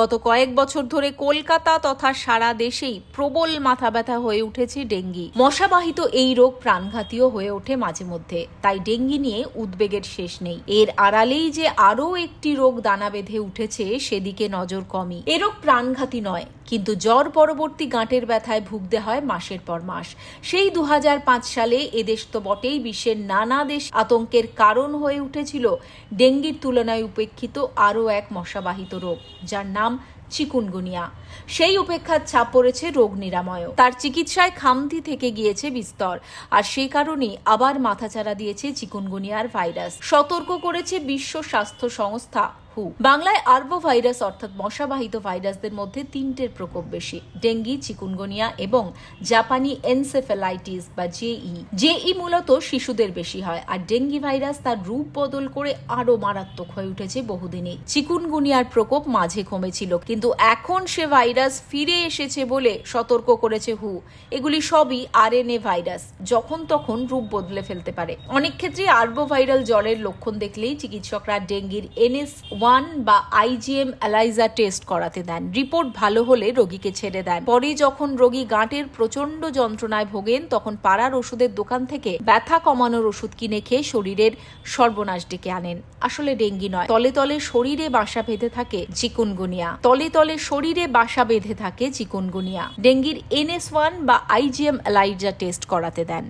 গত কয়েক বছর ধরে কলকাতা তথা সারা দেশেই প্রবল মাথা ব্যথা হয়ে উঠেছে ডেঙ্গি। মশাবাহিত এই রোগ প্রাণঘাতীয় হয়ে ওঠে মাঝে মধ্যে। তাই ডেঙ্গি নিয়ে উদ্বেগের শেষ নেই। এর আড়ালেই যে আরও একটি রোগ দানা বেঁধে উঠেছে, সেদিকে নজর কমই। এ রোগ প্রাণঘাতী নয়, কিন্তু জ্বর পরবর্তী গাঁটের ব্যথায় ভুগতে হয় মাসের পর মাস। সেই দু হাজার পাঁচ সালে এদেশ তো বটেই বিশ্বের নানা দেশ আতঙ্কের কারণ হয়ে উঠেছিল। ডেঙ্গির তুলনায় উপেক্ষিত আরও এক মশাবাহিত রোগ, যার নাম চিকুনগুনিয়া। সেই উপেক্ষার ছাপ পড়েছে রোগ নিরাময়ও। তার চিকিৎসায় খামতি থেকে গিয়েছে বিস্তর। আর সে কারণেই আবার মাথাচাড়া দিয়েছে চিকুনগুনিয়ার ভাইরাস। সতর্ক করেছে বিশ্ব স্বাস্থ্য সংস্থা। হু। বাংলায় আরবো ভাইরাস, অর্থাৎ মশাবাহিত ভাইরাসদের মধ্যে তিনটের প্রকোপ বেশি। ডেঙ্গি, চিকুনগুনিয়া এবং জাপানি এনসেফেলাইটিস বা জেই। জেই মূলত শিশুদের বেশি হয় আর ডেঙ্গি ভাইরাস তার রূপ বদল করে আরও মারাত্মক হয়ে উঠেছে বহুদিনে চিকুনগুনিয়ার প্রকোপ মাঝে কমেছিল, কিন্তু এখন সে ভাইরাস ফিরে এসেছে বলে সতর্ক করেছে হু। এগুলি সবই আরএনএ ভাইরাস, যখন তখন রূপ বদলে ফেলতে পারে। অনেক ক্ষেত্রে আরবো ভাইরাল জ্বরের লক্ষণ দেখলেই চিকিৎসকরা ডেঙ্গির এনএস ওয়ান বা আইজিএম অ্যালাইজা টেস্ট করাতে দেন। রিপোর্ট ভালো হলে রোগীকে ছেড়ে দেন। পরে যখন রোগী গাঁটের প্রচণ্ড যন্ত্রণায় ভোগেন, তখন পাড়ার ওষুধের দোকান থেকে ব্যথা কমানোর ওষুধ কিনে খেয়ে শরীরের সর্বনাশ ডেকে আনেন। আসলে ডেঙ্গি নয়। তলে তলে শরীরে বাসা বেঁধে থাকে চিকুনগুনিয়া। তলে তলে শরীরে বাসা বেঁধে থাকে চিকুনগুনিয়া। ডেঙ্গির এনএস ওয়ান বা আইজিএম অ্যালাইজা টেস্ট করাতে দেন।